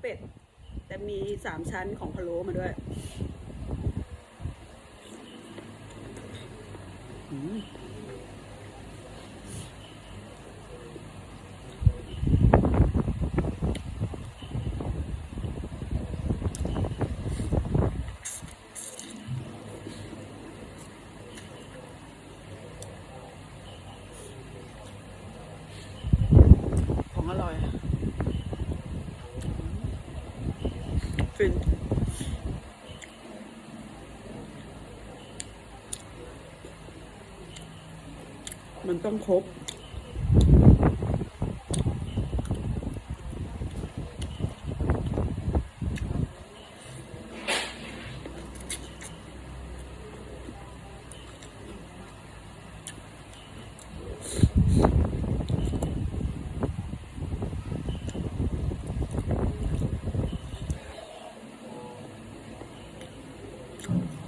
เป็ด แต่มีสามชั้นของพะโล้มาด้วยของอร่อย ฟินมันต้องครบ อ